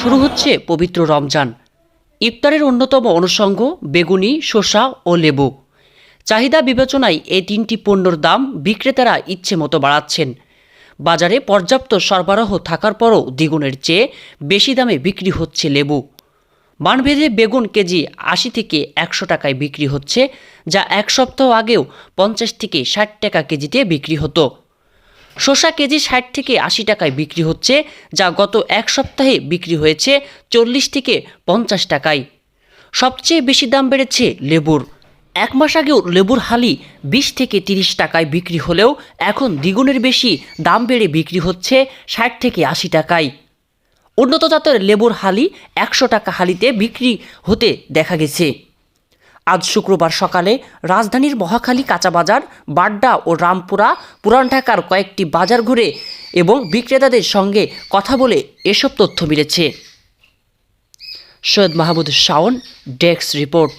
শুরু হচ্ছে পবিত্র রমজান। ইফতারের অন্যতম অনুষঙ্গ বেগুনি, শসা ও লেবু। চাহিদা বিবেচনায় এই তিনটি পণ্যর দাম বিক্রেতারা ইচ্ছে মতো বাড়াচ্ছেন। বাজারে পর্যাপ্ত সরবরাহ থাকার পরও দ্বিগুণের চেয়ে বেশি দামে বিক্রি হচ্ছে লেবু। বানভেদে বেগুন কেজি আশি থেকে একশো টাকায় বিক্রি হচ্ছে, যা এক সপ্তাহ আগেও পঞ্চাশ থেকে ষাট টাকা কেজিতে বিক্রি হতো। শসা কেজি ষাট থেকে আশি টাকায় বিক্রি হচ্ছে, যা গত এক সপ্তাহে বিক্রি হয়েছে চল্লিশ থেকে পঞ্চাশ টাকায়। সবচেয়ে বেশি দাম বেড়েছে লেবুর। এক মাস আগেও লেবুর হালি বিশ থেকে তিরিশ টাকায় বিক্রি হলেও এখন দ্বিগুণের বেশি দাম বেড়ে বিক্রি হচ্ছে ষাট থেকে আশি টাকায়। উন্নত জাতের লেবুর হালি একশো টাকা হালিতে বিক্রি হতে দেখা গেছে। আজ শুক্রবার সকালে রাজধানীর মহাখালী, কাঁচাবাজার, বাড্ডা ও রামপুরা, পুরান ঢাকার কয়েকটি বাজার ঘুরে এবং বিক্রেতাদের সঙ্গে কথা বলে এসব তথ্য মিলেছে। Syed Mahmud Shaon, desk report.